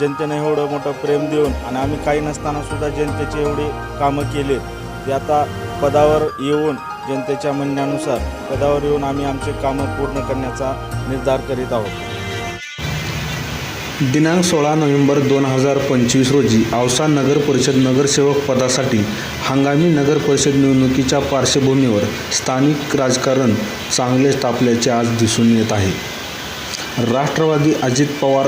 जनतेने एवढं मोठं प्रेम देऊन आणि आम्ही काही नसताना सुद्धा जनतेचे एवढे कामं केले. ते आता पदावर येऊन जनतेच्या म्हणण्यानुसार पदावर येऊन आम्ही आमचे कामं पूर्ण करण्याचा निर्धार करीत आहोत. दिनांक सोळा नोव्हेंबर दोन हजार पंचवीस रोजी औसा नगर परिषद नगरसेवक पदासाठी हंगामी नगर परिषद निवडणुकीच्या पार्श्वभूमीवर स्थानिक राजकारण चांगलेच तापल्याचे आज दिसून येत आहे. राष्ट्रवादी अजित पवार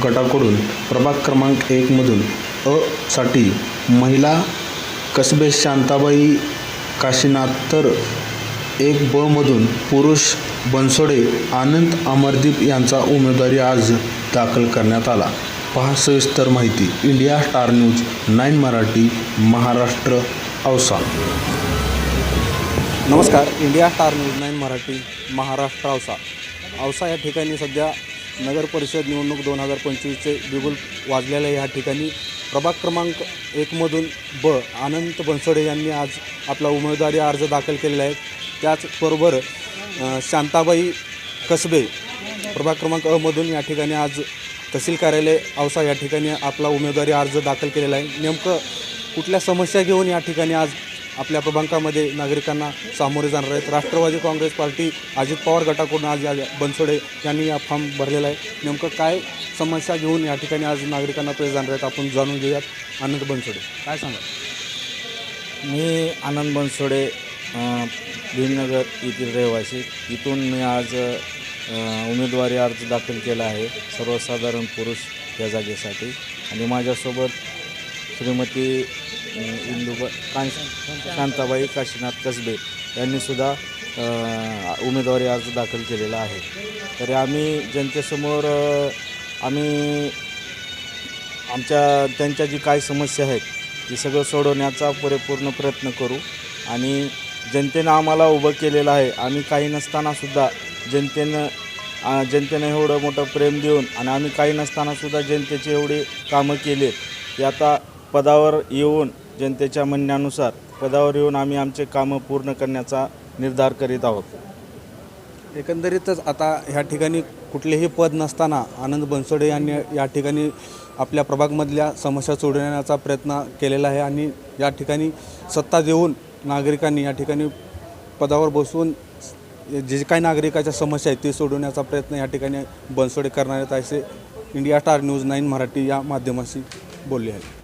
गटाकडून प्रभाग क्रमांक एकमधून अ साठी महिला कसबे शांताबाई काशीनाथ तर एक ब मधून पुरुष बनसोडे आनंद अमरदीप यांचा उमेदवारी आज दाखल करण्यात आला. पहा सविस्तर माहिती. India Star News nine Marathi Maharashtra Ausa नमस्कार. India Star News nine Marathi Maharashtra Ausa Ausa या ठिकाणी सध्या नगरपरिषद निवडणूक दोन हजार पंचवीसचे बिगुल वाजलेल्या या ठिकाणी. प्रभाग क्रमांक एकमधून ब आनंद बनसोडे यांनी आज आपला उमेदवारी अर्ज दाखल केलेला आहे. त्याचबरोबर शांताबाई कसबे प्रभाग क्रमांक अमधून या ठिकाणी आज तहसील कार्यालय औसा या ठिकाणी आपला उमेदवारी अर्ज दाखल केलेला आहे. नेमकं कुठल्या समस्या घेऊन या ठिकाणी आज आपल्या प्रभांकामध्ये नागरिकांना सामोरे जाणार आहेत. राष्ट्रवादी काँग्रेस पार्टी अजित पवार गटाकडून आज या बनसोडे यांनी हा फॉर्म भरलेला आहे. नेमकं काय समस्या घेऊन या ठिकाणी आज नागरिकांना पेश जाणार आहेत आपण जाणून घेऊयात. आनंद बनसोडे काय सांगा मी आनंद बनसोडे भीमनगर येथील रहिवासी. इथून मी आज उमेदवारी अर्ज दाखल केला आहे सर्वसाधारण पुरुष या जागेसाठी. आणि माझ्यासोबत श्रीमती इंदुबा कां शांताबाई काशीनाथ कसबे यांनीसुद्धा उमेदवारी अर्ज दाखल केलेला आहे. तरी आम्ही जनतेसमोर आम्ही आमच्या त्यांच्या जी काही समस्या आहेत ती सगळं सोडवण्याचा पुरेपूर्ण प्रयत्न करू आणि जनतेनं आम्हाला उभं केलेलं आहे. आम्ही काही नसतानासुद्धा जनतेनं जनतेनं एवढं मोठं प्रेम देऊन आणि आम्ही काही नसतानासुद्धा जनतेचे एवढे कामं केले की आता पदावर येऊन जनतेच्या म्हणण्यानुसार पदावर येऊन आम्ही आमचे कामं पूर्ण करण्याचा निर्धार करीत आहोत. एकंदरीतच आता ह्या ठिकाणी कुठलेही पद नसताना आनंद बनसोडे यांनी या ठिकाणी आपल्या प्रभागमधल्या समस्या सोडवण्याचा प्रयत्न केलेला आहे आणि या ठिकाणी सत्ता देऊन नागरिकांनी या ठिकाणी पदावर बसून जे काही नागरिकाच्या समस्या आहेत ते सोडवण्याचा प्रयत्न या ठिकाणी बनसोडे करणार आहेत असे India Star News nine Marathi या माध्यमाशी बोलले आहेत.